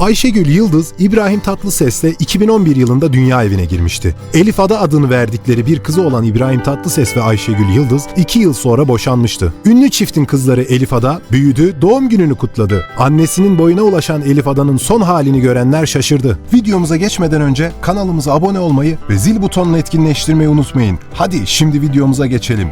Ayşegül Yıldız, İbrahim Tatlıses'le 2011 yılında dünya evine girmişti. Elif Ada adını verdikleri bir kızı olan İbrahim Tatlıses ve Ayşegül Yıldız 2 yıl sonra boşanmıştı. Ünlü çiftin kızları Elif Ada büyüdü, doğum gününü kutladı. Annesinin boyuna ulaşan Elif Ada'nın son halini görenler şaşırdı. Videomuza geçmeden önce kanalımıza abone olmayı ve zil butonunu etkinleştirmeyi unutmayın. Hadi şimdi videomuza geçelim.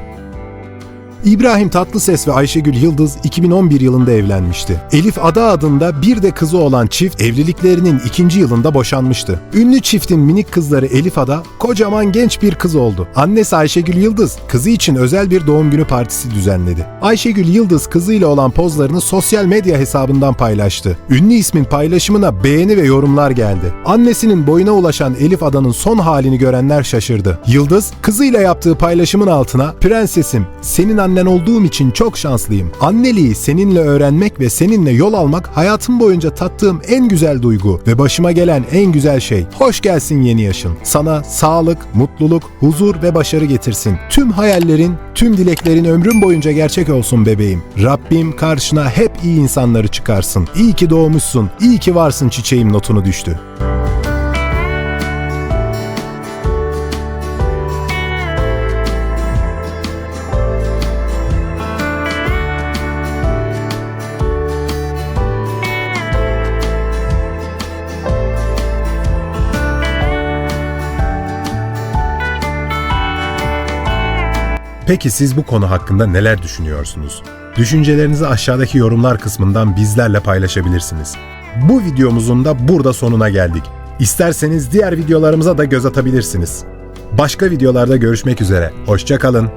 İbrahim Tatlıses ve Ayşegül Yıldız 2011 yılında evlenmişti. Elif Ada adında bir de kızı olan çift evliliklerinin ikinci yılında boşanmıştı. Ünlü çiftin minik kızları Elif Ada kocaman genç bir kız oldu. Annesi Ayşegül Yıldız kızı için özel bir doğum günü partisi düzenledi. Ayşegül Yıldız kızıyla olan pozlarını sosyal medya hesabından paylaştı. Ünlü ismin paylaşımına beğeni ve yorumlar geldi. Annesinin boyuna ulaşan Elif Ada'nın son halini görenler şaşırdı. Yıldız kızıyla yaptığı paylaşımın altına "Prensesim, senin annen olduğum için çok şanslıyım. Anneliği seninle öğrenmek ve seninle yol almak hayatım boyunca tattığım en güzel duygu ve başıma gelen en güzel şey. Hoş gelsin yeni yaşın. Sana sağlık, mutluluk, huzur ve başarı getirsin. Tüm hayallerin, tüm dileklerin ömrün boyunca gerçek olsun bebeğim. Rabbim karşına hep iyi insanları çıkarsın. İyi ki doğmuşsun, iyi ki varsın çiçeğim notunu düştü. Peki siz bu konu hakkında neler düşünüyorsunuz? Düşüncelerinizi aşağıdaki yorumlar kısmından bizlerle paylaşabilirsiniz. Bu videomuzun da burada sonuna geldik. İsterseniz diğer videolarımıza da göz atabilirsiniz. Başka videolarda görüşmek üzere. Hoşçakalın.